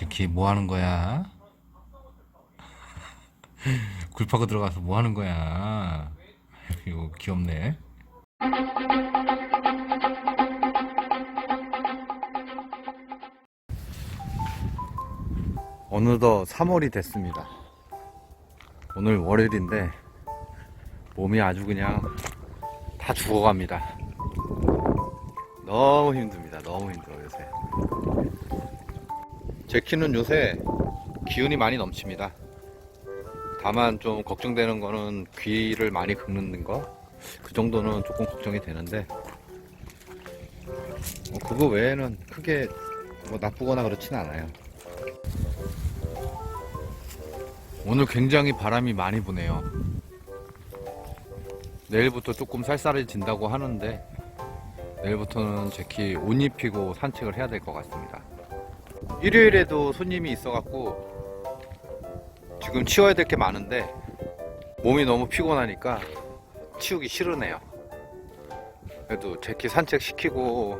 제키 뭐 하는 거야? 굴 파고 들어가서 뭐 하는 거야? 이거 귀엽네. 어느덧 3월이 됐습니다. 오늘 월요일인데 몸이 아주 그냥 다 죽어갑니다. 너무 힘듭니다. 너무 힘들어요, 요새. 제 키는 요새 기운이 많이 넘칩니다. 다만 좀 걱정되는 거는 귀를 많이 긁는 거. 그 정도는 조금 걱정이 되는데, 뭐 그거 외에는 크게 뭐 나쁘거나 그렇진 않아요. 오늘 굉장히 바람이 많이 부네요. 내일부터 조금 쌀쌀해진다고 하는데, 내일부터는 제키 옷 입히고 산책을 해야 될 것 같습니다. 일요일에도 손님이 있어갖고 지금 치워야 될 게 많은데 몸이 너무 피곤하니까 치우기 싫으네요. 그래도 제키 산책 시키고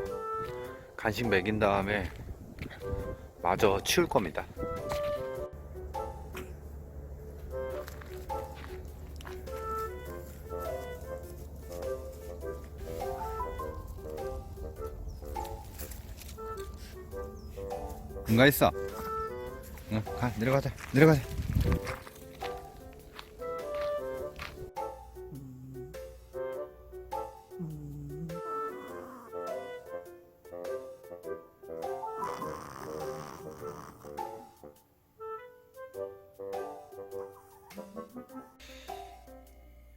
간식 먹인 다음에 마저 치울 겁니다. 응가 있어. 응, 가 내려가자. 내려가자.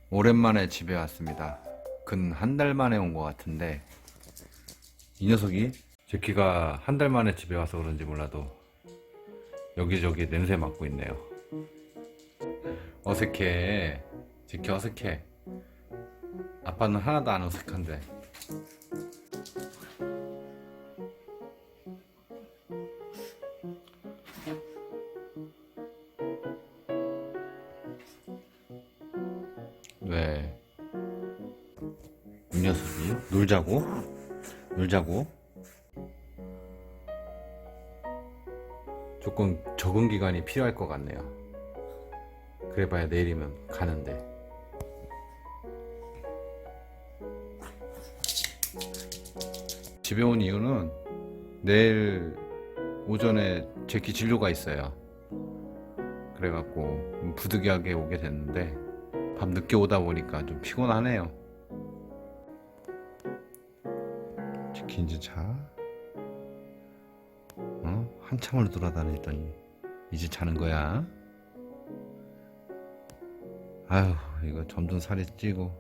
오랜만에 집에 왔습니다. 근 한 달 만에 온 것 같은데 이 녀석이 제키가 한 달 만에 집에 와서 그런지 몰라도 여기저기 냄새 맡고 있네요. 어색해. 제키 어색해. 아빠는 하나도 안 어색한데. 왜? 이 녀석이 놀자고? 놀자고? 조금 적응 기간이 필요할 것 같네요. 그래봐야 내일이면 가는데. 집에 온 이유는 내일 오전에 제키 진료가 있어요. 그래갖고 부득이하게 오게 됐는데 밤 늦게 오다 보니까 좀 피곤하네요. 제키 이제 자? 어? 한참을 돌아다니더니 이제 자는 거야? 아휴 이거 점점 살이 찌고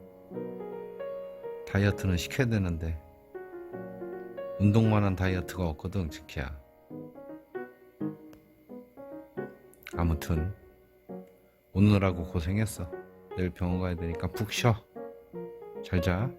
다이어트는 시켜야 되는데 운동만한 다이어트가 없거든 지키야 아무튼 오느라고 고생했어 내일 병원 가야 되니까 푹 쉬어 잘 자.